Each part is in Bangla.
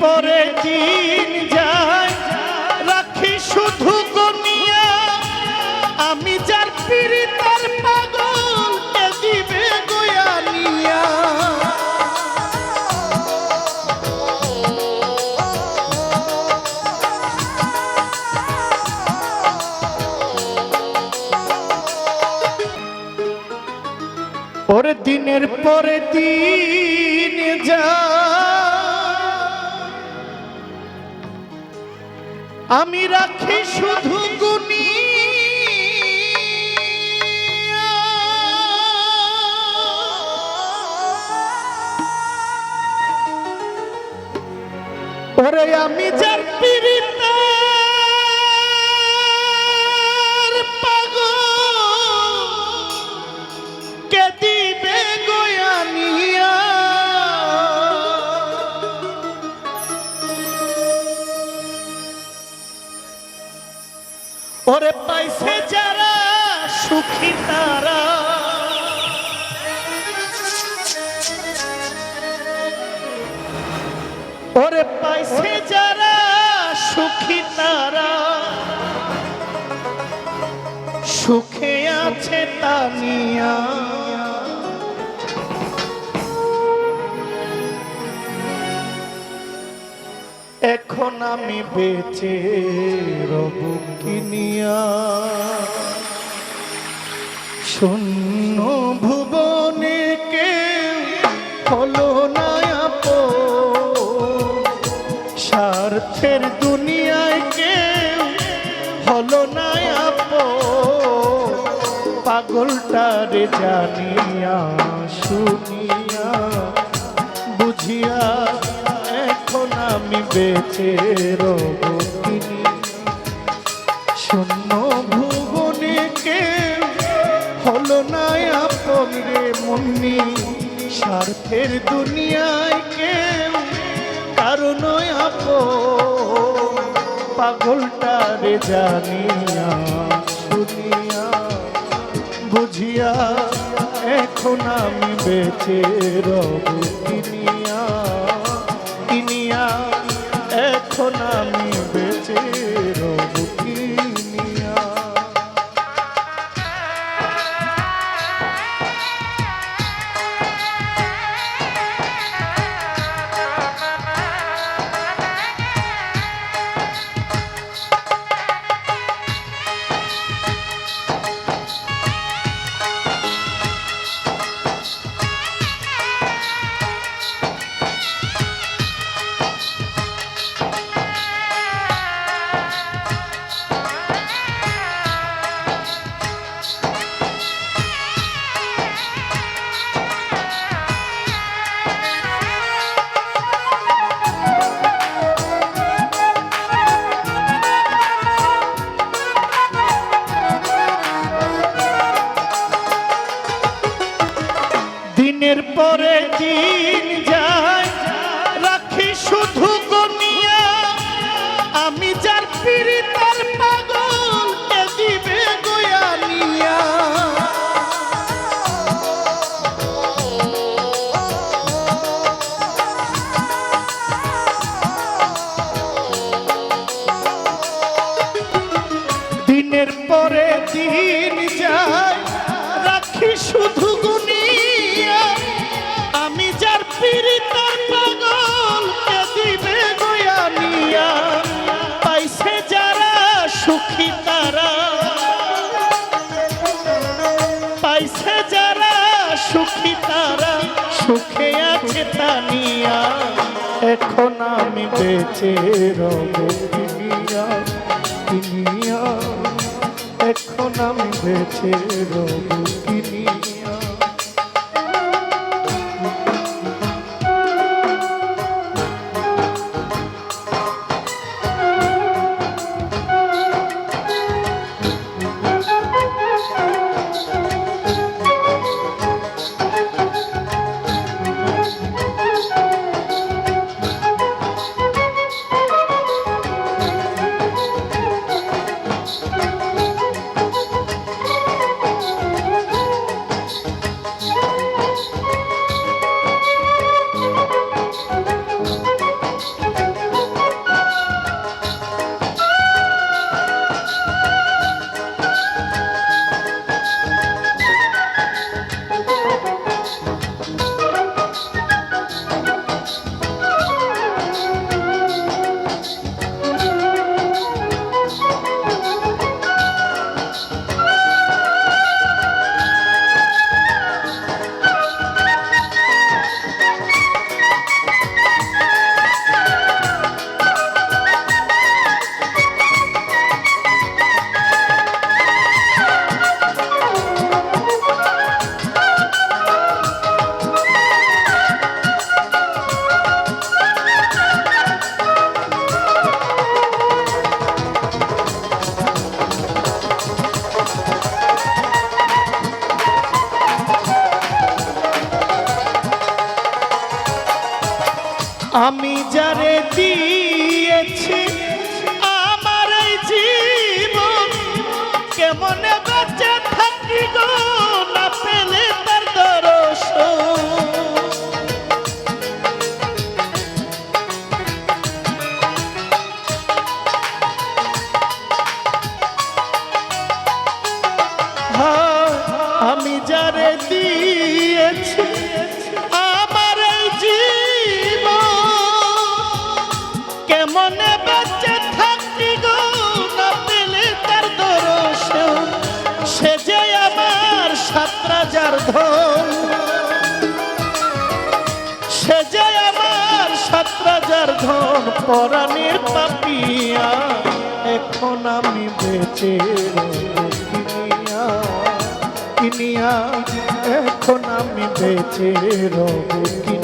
পরে দিন যায়। রাখি শুধু গনিয়া আমি যার পীড়িতার পাগল, কে দিবে গয়ানিয়া ওর দিনের পরে দিন যা আমি রাখি শুধু গুণি। ওরে আমি যার ওরে পাইছে যারা সুখী তারা। ওরে পাইছে যারা সুখী তারা। সুখে আছে তানিয়া। এখন আমি বেঁচে রব কিনিয়া শূন্য ভুবনে কেউ হলো না। স্বার্থের দুনিয়ায় কেউ হলো না আপন। পাগলটারে জানিয়া শুনিয়া বেঁচে রব কিনি শূন্য ভুবনে কেউ হলো না রে মুন্নি। স্বার্থের দুনিয়ায় কেউ কারণ আপন। পাগলটারে জানিয়া শুনিয়া বুঝিয়া এখন আমি বেঁচে রব এখন এখন আমি বেঁচে রব দুনিয়া এখন আমি বেঁচে রব আমি যারে দিয়েছি রাজার ধন। সে যে আমার সাত রাজার ধন পরাণের পাপিয়া, এখন আমি বেঁচে কিনিয়া। কিনিয়া, এখন আমি বেঁচে রব কিনিয়া।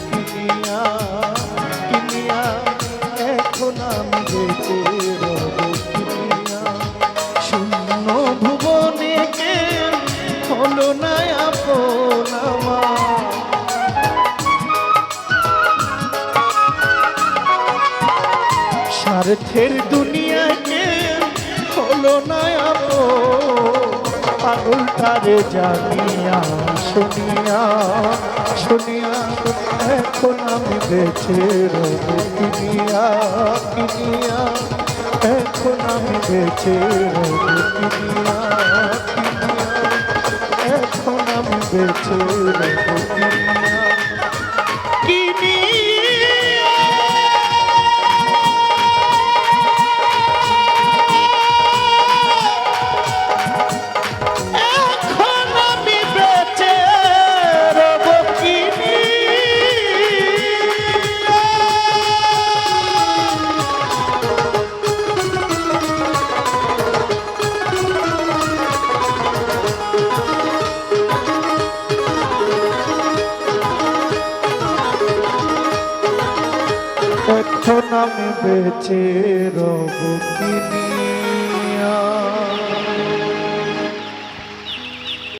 স্বার্থের দুনিয়াকে হলো না আপো পাগলটারে জানিয়া শুনিয়া শুনিয়া এখন আমি বেঁচে রব কিনিয়া এখন আমি বেঁচে রব এখন আমি বেঁচে কিনিয়া। আমি রব